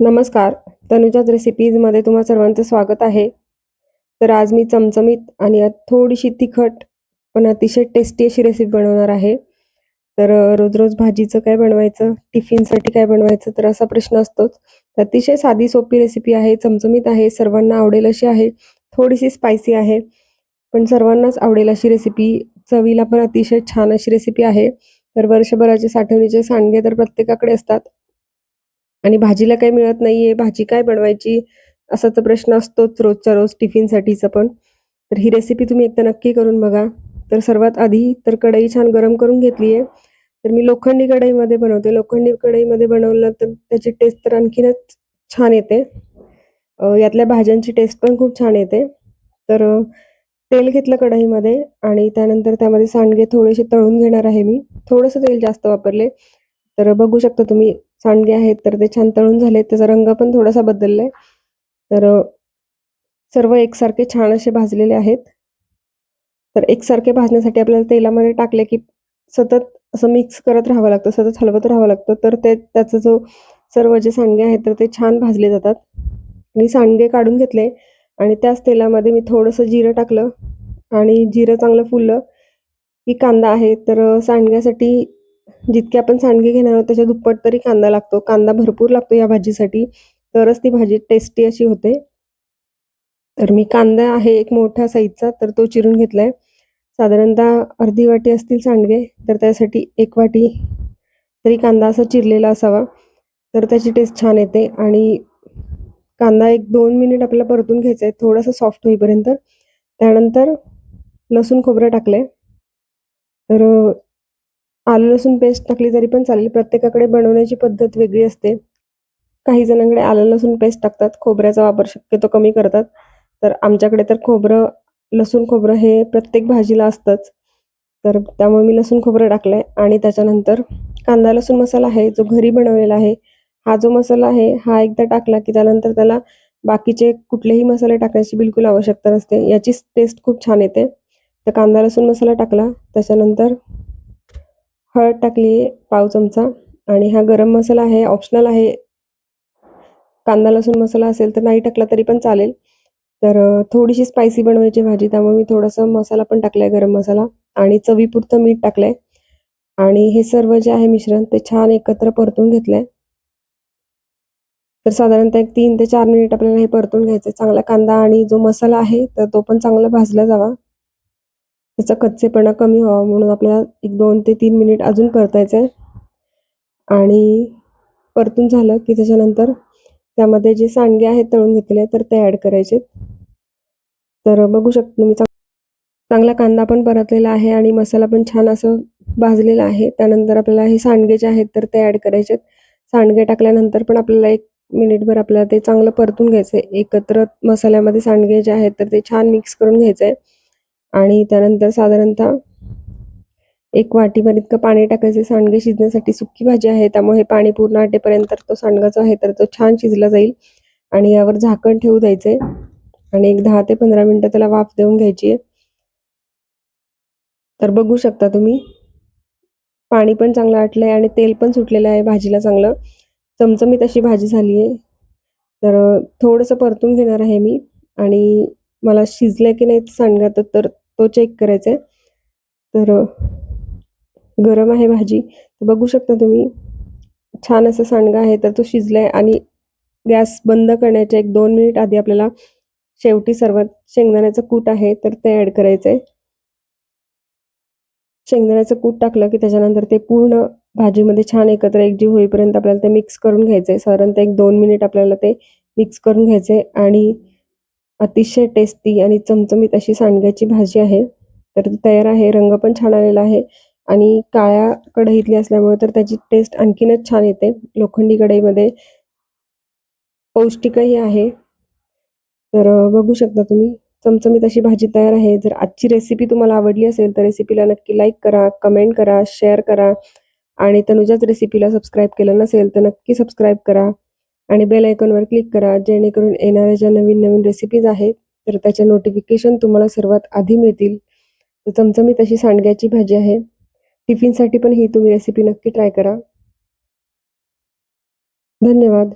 नमस्कार. तनुजाच रेसिपीजमध्ये तुम्हा सर्वांचं स्वागत आहे. तर आज मी चमचमीत आणि थोडीशी तिखट पण अतिशय टेस्टी अशी रेसिपी बनवणार आहे. तर रोज रोज भाजीचं काय बनवायचं टिफिनसाठी काय बनवायचं तर असा प्रश्न असतोच. अतिशय साधी सोपी रेसिपी आहे चमचमीत आहे सर्वांना आवडेल अशी आहे थोडीशी स्पायसी आहे. पण सर्वांनाच आवडेल अशी रेसिपी चवीला पण अतिशय छान अशी रेसिपी आहे. तर वर्षभराचे साठवणीचे सांडगे तर प्रत्येकाकडे असतात. आणि भाजीला काही मिळत नाहीये भाजी काय बनवायची? असा तर प्रश्न असतोच रोजच्या रोज टिफिनसाठीचं पण. तर ही रेसिपी तुम्ही एकदा नक्की करून बघा. तर सर्वात आधी तर कढई छान गरम करून घेतली आहे तर मी लोखंडी कढईमध्ये बनवते. लोखंडी कढईमध्ये बनवलं तर त्याची टेस्ट तर आणखीनच छान येते. यातल्या भाज्यांची टेस्ट पण खूप छान येते. तर तेल घेतलं कढईमध्ये आणि त्यानंतर त्यामध्ये सांडगे थोडेसे तळून घेणार आहे मी. थोडंसं तेल जास्त वापरले. तर बघू शकता तुम्ही सांडगे आहेत तर ते छान तळून झाले त्याचा रंग पण थोडासा बदललाय. तर सर्व एकसारखे छान असे भाजलेले आहेत. तर एकसारखे भाजण्यासाठी आपल्याला तेलामध्ये टाकले की सतत असं मिक्स करत राहावं लागतं सतत हलवत राहावं लागतं. तर ते त्याचं जो सर्व जे सांडगे आहेत तर ते छान भाजले जातात. आणि सांडगे काढून घेतले आणि त्याच तेलामध्ये मी थोडंसं जिरं टाकलं आणि जिरं चांगलं फुललं. की कांदा आहे तर सांडग्यासाठी जितके आपण सांडगे घेणार आहोत त्याच्या दुप्पट तरी कांदा लागतो. कांदा भरपूर लागतो या भाजीसाठी. तरच ती भाजी टेस्टी अशी होते. तर मी कांदा आहे एक मोठा साईजचा तर तो चिरून घेतला आहे साधारणतः अर्धी वाटी असतील सांडगे तर त्यासाठी एक वाटी तरी कांदा असा चिरलेला असावा. तर त्याची टेस्ट छान येते. आणि कांदा एक दोन मिनिट आपल्याला परतून घ्यायचा आहे. थोडासा सॉफ्ट होईपर्यंत. त्यानंतर लसूण खोबरं टाकलं आहे तर आलं लसूण पेस्ट टाकली तरी पण चालेल. प्रत्येकाकडे बनवण्याची पद्धत वेगळी असते. काही जणांकडे आलं लसूण पेस्ट टाकतात. खोबऱ्याचा वापर शक्यतो कमी करतात. तर आमच्याकडे तर खोबरं लसूण खोबरं हे प्रत्येक भाजीला असतंच. तर त्यामुळे मी लसूण खोबरं टाकलंय. आणि त्याच्यानंतर कांदा लसूण मसाला आहे जो घरी बनवलेला आहे. हा जो मसाला आहे हा एकदा टाकला की त्यानंतर त्याला बाकीचे कुठलेही मसाले टाकण्याची बिलकुल आवश्यकता नसते. याची टेस्ट खूप छान येते. तर कांदा लसूण मसाला टाकला. त्याच्यानंतर हळद टाकली पाव चमचा आणि हा गरम मसाला आहे ऑप्शनल आहे. कांदा लसूण मसाला असेल तर नाही टाकला तरी पण चालेल. तर थोडीशी स्पायसी बनवायची भाजी त्यामुळे मी थोडासा मसाला पण टाकलाय गरम मसाला आणि चवीपुरतं मीठ टाकलंय. आणि हे सर्व जे आहे मिश्रण ते छान एकत्र परतून घेतलंय. तर साधारणतः एक तीन ते चार मिनिट आपल्याला हे परतून घ्यायचं चांगला कांदा आणि जो मसाला आहे तर तो पण चांगला भाजला जावा. त्याचा कच्चेपणा कमी व्हावा म्हणून आपल्याला एक दोन ते तीन मिनिट अजून परतायचं आहे आणि परतून झालं की त्याच्यानंतर त्यामध्ये जे सांडगे आहेत तळून घेतलेले तर ते ॲड करायचे तर बघू शकतो मी चांग- चांगला कांदा पण परतलेला आहे आणि मसाला पण छान असं भाजलेला आहे. त्यानंतर आपल्याला हे सांडगे जे आहेत तर ते ॲड करायचे सांडगे टाकल्यानंतर पण आपल्याला एक मिनिटभर आपल्याला ते चांगलं परतून घ्यायचं आहे एकत्र मसाल्यामध्ये सांडगे जे आहेत तर ते छान मिक्स करून घ्यायचं आहे आणि त्यानंतर साधारणतः एक वाटीभर इतकं पाणी टाकायचं सांडगे शिजण्यासाठी सुकी भाजी आहे त्यामुळे हे पाणी पूर्ण आटेपर्यंत तो सांडगा जो आहे तर तो छान शिजला जाईल. आणि यावर झाकण ठेवू द्यायचंय. आणि एक दहा ते पंधरा मिनिटं त्याला वाफ देऊन घ्यायची आहे तर बघू शकता तुम्ही पाणी पण चांगलं आटलंय आणि तेल पण सुटलेलं आहे भाजीला चांगलं. चमचमीत अशी भाजी झाली आहे तर थोडंसं परतून घेणार आहे मी. आणि मला शिजलंय की नाही सांडगा तर तो चेक करायचा आहे तर गरम आहे भाजी. तर बघू शकता तुम्ही छान असं सांडगा आहे तर तो शिजलाय आणि गॅस बंद करण्याच्या एक दोन मिनिट आधी आपल्याला शेवटी सर्वात शेंगदाण्याचं कूट आहे तर ते ॲड करायचं आहे शेंगदाण्याचं कूट टाकलं की त्याच्यानंतर ते पूर्ण भाजीमध्ये छान एकत्र एकजीव होईपर्यंत आपल्याला ते मिक्स करून घ्यायचं आहे साधारणतः एक दोन मिनिट आपल्याला ते मिक्स करून घ्यायचं आहे आणि अतिशय टेस्टी आणि चमचमीत अशी सांडग्याची भाजी आहे. तर तयार आहे. रंग पण छान आलेला आहे. आणि काळ्या कढईतली असल्यामुळे तर त्याची टेस्ट आणखीनच छान येते. लोखंडी कढईमध्ये पौष्टिकही आहे. तर बघू शकता तुम्ही. चमचमीत अशी भाजी तयार आहे. जर आजची रेसिपी तुम्हाला आवडली असेल तर रेसिपीला नक्की लाईक करा कमेंट करा शेअर करा. आणि तनुजाच रेसिपीला सबस्क्राईब केलं नसेल तर नक्की सबस्क्राईब करा. आणि बेल आयकॉनवर क्लिक करा. जेणेकरून येणाऱ्या ज्या नवीन नवीन रेसिपीज आहेत तर त्याच्या नोटिफिकेशन तुम्हाला सर्वात आधी मिळतील. तर चमचमीत अशी सांडग्याची भाजी आहे. टिफिनसाठी पण ही तुम्ही रेसिपी नक्की ट्राय करा. धन्यवाद.